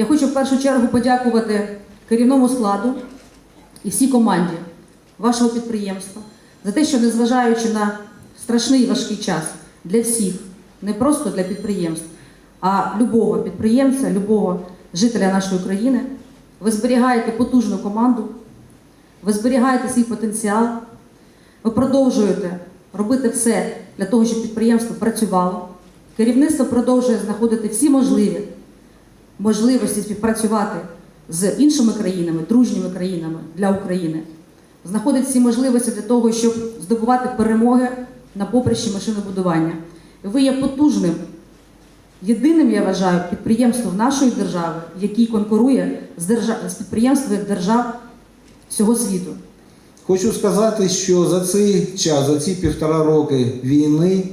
Я хочу в першу чергу подякувати керівному складу і всій команді вашого підприємства за те, що незважаючи на страшний важкий час для всіх, не просто для підприємств, а любого підприємця, любого жителя нашої країни, ви зберігаєте потужну команду, ви зберігаєте свій потенціал, ви продовжуєте робити все для того, щоб підприємство працювало. Керівництво продовжує знаходити всі можливі можливості співпрацювати з іншими країнами, дружніми країнами для України. Знаходить всі можливості для того, щоб здобувати перемоги на поприщі машинобудування. Ви є потужним, єдиним, я вважаю, підприємством нашої держави, який конкурує з, держав... з підприємствами держав всього світу. Хочу сказати, що за цей час, за ці півтора роки війни,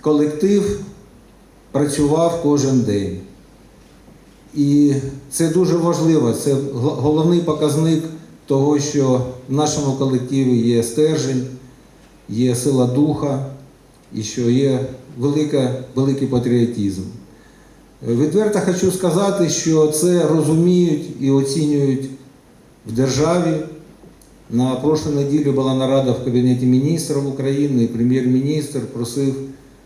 колектив працював кожен день. І це дуже важливо. Це головний показник того, що в нашому колективі є стержень, є сила духа і що є велика, великий патріотизм. Відверто хочу сказати, що це розуміють і оцінюють в державі. На прошлой неділі була нарада в Кабінеті міністрів України, прем'єр-міністр просив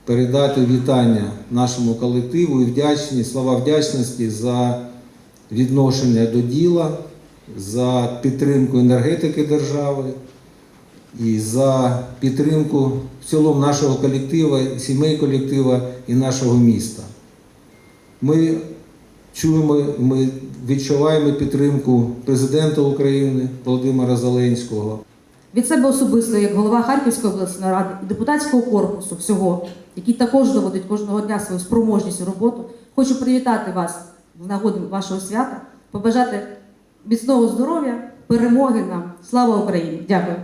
передати вітання нашому колективу і вдячність, слова вдячності за відношення до діла, за підтримку енергетики держави і за підтримку в цілому нашого колективу, сімей колектива і нашого міста. Ми чуємо, ми відчуваємо підтримку президента України Володимира Зеленського. Від себе особисто, як голова Харківської обласної ради і депутатського корпусу всього, який також доводить кожного дня свою спроможність і роботу, хочу привітати вас в нагоду вашого свята, побажати міцного здоров'я, перемоги нам. Слава Україні! Дякую.